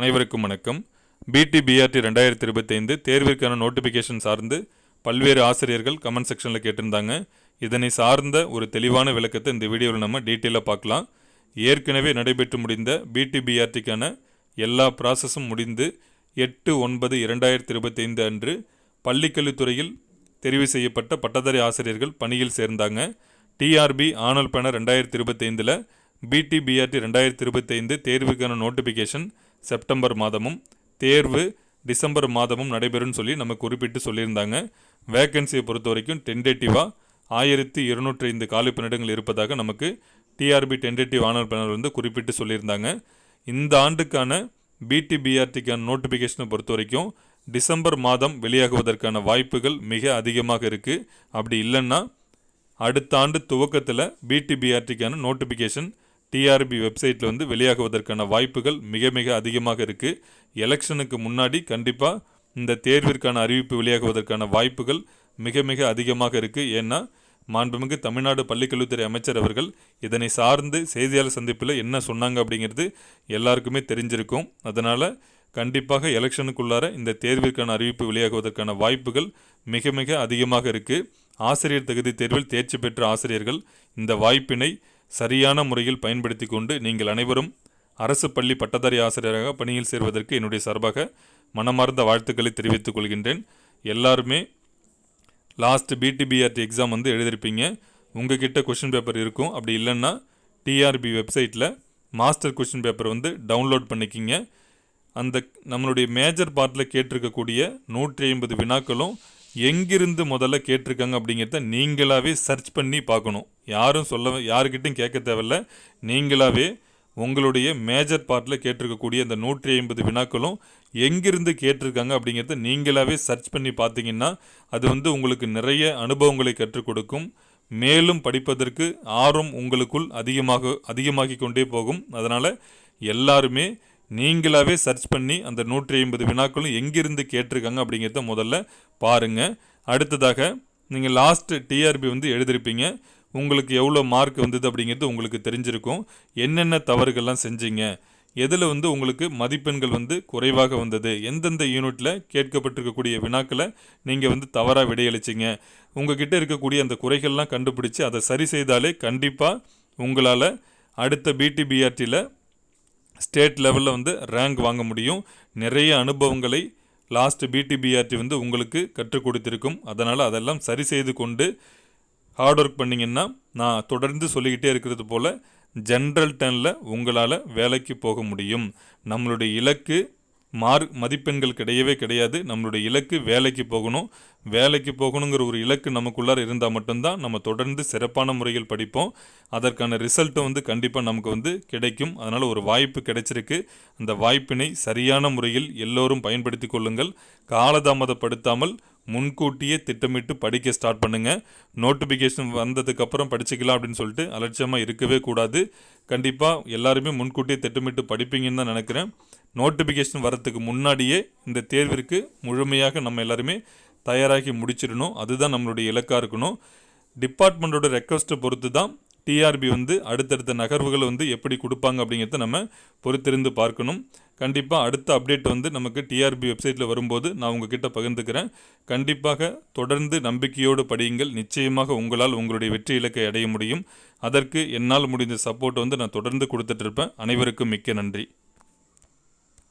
அனைவருக்கும் வணக்கம். பிடி பிஆர்டி ரெண்டாயிரத்தி இருபத்தைந்து தேர்விற்கான நோட்டிஃபிகேஷன் சார்ந்து பல்வேறு ஆசிரியர்கள் கமெண்ட் செக்ஷனில் கேட்டிருந்தாங்க. இதனை சார்ந்த ஒரு தெளிவான விளக்கத்தை இந்த வீடியோவில் நம்ம டீட்டெயிலாக பார்க்கலாம். ஏற்கனவே நடைபெற்று முடிந்த பிடி பிஆர்டிக்கான எல்லா ப்ராசஸும் முடிந்து எட்டு ஒன்பது இரண்டாயிரத்தி இருபத்தைந்து அன்று பள்ளிக்கல்வித்துறையில் தெரிவு செய்யப்பட்ட பட்டதாரி ஆசிரியர்கள் பணியில் சேர்ந்தாங்க. டிஆர்பி ஆனல் பேனர் ரெண்டாயிரத்தி இருபத்தைந்தில் பிடி பிஆர்டி ரெண்டாயிரத்தி இருபத்தைந்து தேர்வுக்கான நோட்டிஃபிகேஷன் செப்டம்பர் மாதமும் தேர்வு டிசம்பர் மாதமும் நடைபெறும்னு சொல்லி நம்ம குறிப்பிட்டு சொல்லியிருந்தாங்க. வேக்கன்சியை பொறுத்த வரைக்கும் டென்டேட்டிவாக ஆயிரத்தி இருநூற்றி ஐந்து காலி பணியிடங்கள் இருப்பதாக நமக்கு டிஆர்பி டென்டேட்டிவ் ஆனர் பேனர் வந்து குறிப்பிட்டு சொல்லியிருந்தாங்க. இந்த ஆண்டுக்கான பிடிபிஆர்டிக்கான நோட்டிஃபிகேஷனை பொறுத்த வரைக்கும் டிசம்பர் மாதம் வெளியாகுவதற்கான வாய்ப்புகள் மிக அதிகமாக இருக்குது அப்படி இல்லைன்னா அடுத்த ஆண்டு துவக்கத்தில் பிடிபிஆர்டிக்கான நோட்டிஃபிகேஷன் டிஆர்பி வெப்சைட்டில் வந்து வெளியாகுவதற்கான வாய்ப்புகள் மிக மிக அதிகமாக இருக்குது எலெக்ஷனுக்கு முன்னாடி கண்டிப்பாக இந்த தேர்விற்கான அறிவிப்பு வெளியாகுவதற்கான வாய்ப்புகள் மிக மிக அதிகமாக இருக்குது ஏன்னா மாண்புமிகு தமிழ்நாடு பள்ளிக்கல்வித்துறை அமைச்சர் அவர்கள் இதனை சார்ந்து செய்தியாளர் சந்திப்பில் என்ன சொன்னாங்க அப்படிங்கிறது எல்லாருக்குமே தெரிஞ்சிருக்கும். அதனால் கண்டிப்பாக எலெக்ஷனுக்குள்ளார இந்த தேர்விற்கான அறிவிப்பு வெளியாகுவதற்கான வாய்ப்புகள் மிக மிக அதிகமாக இருக்குது ஆசிரியர் தகுதி தேர்வில் தேர்ச்சி பெற்ற ஆசிரியர்கள் இந்த வாய்ப்பினை சரியான முறையில் பயன்படுத்தி கொண்டு நீங்கள் அனைவரும் அரசு பள்ளி பட்டதாரி ஆசிரியராக பணியில் சேர்வதற்கு என்னுடைய சார்பாக மனமார்ந்த வாழ்த்துக்களை தெரிவித்துக் கொள்கின்றேன். எல்லாருமே லாஸ்ட் பிடிபிஆர்டி எக்ஸாம் வந்து எழுதியிருப்பீங்க உங்ககிட்ட கொஷின் பேப்பர் இருக்கும். அப்படி இல்லைன்னா டிஆர்பி வெப்சைட்டில் மாஸ்டர் கொஷின் பேப்பர் வந்து டவுன்லோட் பண்ணிக்கிங்க. அந்த நம்மளுடைய மேஜர் பார்ட்டில் கேட்டிருக்கக்கூடிய நூற்றி ஐம்பது வினாக்களும் எங்கிருந்து முதல்ல கேட்டிருக்காங்க அப்படிங்கிறத நீங்களாவே சர்ச் பண்ணி பார்க்கணும். யாரும் சொல்ல யாருக்கிட்டையும் கேட்க தேவையில்ல. நீங்களாவே உங்களுடைய மேஜர் பார்ட்டில் கேட்டிருக்கக்கூடிய அந்த நூற்றி ஐம்பது வினாக்களும் எங்கிருந்து கேட்டிருக்காங்க அப்படிங்கிறத நீங்களாவே சர்ச் பண்ணி பார்த்தீங்கன்னா அது வந்து உங்களுக்கு நிறைய அனுபவங்களை கற்றுக் கொடுக்கும். மேலும் படிப்பதற்கு ஆர்வம் உங்களுக்குள் அதிகமாக அதிகமாகி கொண்டே போகும். அதனால் எல்லாருமே நீங்களாவே சர்ச் பண்ணி அந்த நூற்றி ஐம்பது வினாக்களும் எங்கிருந்து கேட்டிருக்காங்க அப்படிங்கிறத முதல்ல பாருங்கள் அடுத்ததாக நீங்கள் லாஸ்ட்டு டிஆர்பி வந்து எழுதியிருப்பீங்க உங்களுக்கு எவ்வளோ மார்க் வந்தது அப்படிங்கிறது உங்களுக்கு தெரிஞ்சிருக்கும். என்னென்ன தவறுகள்லாம் செஞ்சீங்க? எதில் வந்து உங்களுக்கு மதிப்பெண்கள் வந்து குறைவாக வந்தது? எந்தெந்த யூனிட்டில் கேட்கப்பட்டிருக்கக்கூடிய வினாக்களை நீங்கள் வந்து தவறாக விடையளிச்சிங்க? உங்ககிட்ட இருக்கக்கூடிய அந்த குறைகள்லாம் கண்டுபிடிச்சி அதை சரி செய்தாலே கண்டிப்பாக உங்களால் அடுத்த பிடிபிஆர்டியில் ஸ்டேட் லெவலில் வந்து ரேங்க் வாங்க முடியும். நிறைய அனுபவங்களை லாஸ்ட் பிடிபிஆர்டி வந்து உங்களுக்கு கற்றுக் கொடுத்திருக்கும். அதனால் அதெல்லாம் சரி செய்து கொண்டு ஹார்ட் ஒர்க் பண்ணிங்கன்னா நான் தொடர்ந்து சொல்லிக்கிட்டே இருக்கிறது போல் ஜென்ரல் டேனில் உங்களால் வேலைக்கு போக முடியும். நம்மளுடைய இலக்கு மார்க் மதிப்பெண்கள் கிடையவே கிடையாது. நம்மளுடைய இலக்கு வேலைக்கு போகணும். வேலைக்கு போகணுங்கிற ஒரு இலக்கு நமக்குள்ளார இருந்தால் மட்டும்தான் நம்ம தொடர்ந்து சிறப்பான முறையில் படிப்போம். அதற்கான ரிசல்ட்டும் வந்து கண்டிப்பாக நமக்கு வந்து கிடைக்கும். அதனால் ஒரு வாய்ப்பு கிடைச்சிருக்கு. அந்த வாய்ப்பினை சரியான முறையில் எல்லோரும் பயன்படுத்தி கொள்ளுங்கள். காலதாமதப்படுத்தாமல் முன்கூட்டியே திட்டமிட்டு படிக்க ஸ்டார்ட் பண்ணுங்கள் நோட்டிஃபிகேஷன் வந்ததுக்கப்புறம் படிச்சுக்கலாம் அப்படின்னு சொல்லிட்டு அலட்சியமாக இருக்கவே கூடாது. கண்டிப்பாக எல்லாருமே முன்கூட்டியே திட்டமிட்டு படிப்பீங்கன்னு தான் நினைக்கிறேன். நோட்டிஃபிகேஷன் வரத்துக்கு முன்னாடியே இந்த தேர்விற்கு முழுமையாக நம்ம எல்லாருமே தயாராகி முடிச்சிடணும். அதுதான் நம்மளுடைய இலக்காக இருக்கணும். டிபார்ட்மெண்ட்டோட ரெக்வஸ்ட்டை பொறுத்து தான் டிஆர்பி வந்து அடுத்தடுத்த நகர்வுகள் வந்து எப்படி கொடுப்பாங்க அப்படிங்கிறத நம்ம பொறுத்திருந்து பார்க்கணும். கண்டிப்பாக அடுத்த அப்டேட் வந்து நமக்கு டிஆர்பி வெப்சைட்டில் வரும்போது நான் உங்ககிட்ட பகிர்ந்துக்கிறேன். கண்டிப்பாக தொடர்ந்து நம்பிக்கையோடு படியுங்கள். நிச்சயமாக உங்களால் உங்களுடைய வெற்றி இலக்கை அடைய முடியும். அதற்கு என்னால் முடிந்த சப்போர்ட் வந்து நான் தொடர்ந்து கொடுத்துட்ருப்பேன் அனைவருக்கும் மிக்க நன்றி.